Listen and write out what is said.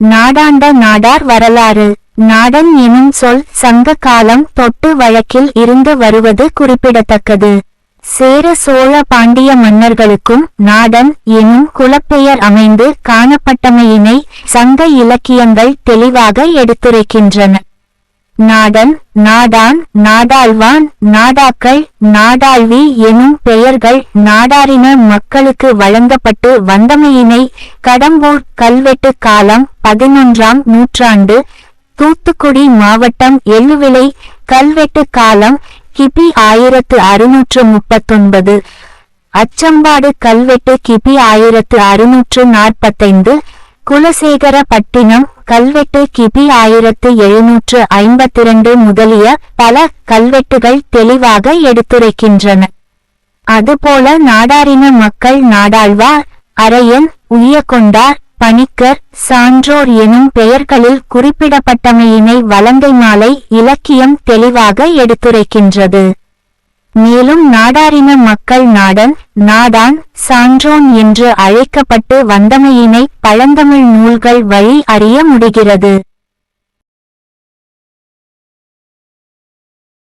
நாடாண்ட நாடார் வரலாறு. நாடன் எனும் சொல் சங்க காலம் தொட்டு வழக்கில் இருந்து வருவது குறிப்பிடத்தக்கது. சேர சோழ பாண்டிய மன்னர்களுக்கும் நாடன் எனும் குலப்பெயர் அமைந்து காணப்பட்டமையினை சங்க இலக்கியங்கள் தெளிவாக எடுத்துரைக்கின்றன. நாடன் நாடான் நாடாழ்வான் நாடாக்கள் நாடாழ்வி எனும் பெயர்கள் நாடாரின மக்களுக்கு வழங்கப்பட்டு வந்தமையினை கடம்பூர் கல்வெட்டு காலம் பதினொன்றாம் நூற்றாண்டு தூத்துக்குடி மாவட்டம் எள்ளுவிளை கல்வெட்டு காலம் கிபி ஆயிரத்து அறுநூற்று முப்பத்தொன்பது. அச்சம்பாடு கல்வெட்டு கிபி ஆயிரத்து அறுநூற்று நாற்பத்தைந்து. குலசேகர பட்டினம் கல்வெட்டு கிபி ஆயிரத்து எழுநூற்று ஐம்பத்திரண்டு முதலிய பல கல்வெட்டுகள் தெளிவாக எடுத்துரைக்கின்றன. அதுபோல நாடாரின மக்கள் நாடாழ்வார் அரையன் உய்யக்கொண்டார் பணிக்கர் சான்றோர் எனும் பெயர்களில் குறிப்பிடப்பட்டமையினை வலங்கை மாலை இலக்கியம் தெளிவாக எடுத்துரைக்கின்றது. மேலும் நாடாரின மக்கள் நாடன் நாடான் சான்றோன் என்று அழைக்கப்பட்டு வந்தமையினை பழந்தமிழ் நூல்கள் வழி அறிய முடிகிறது.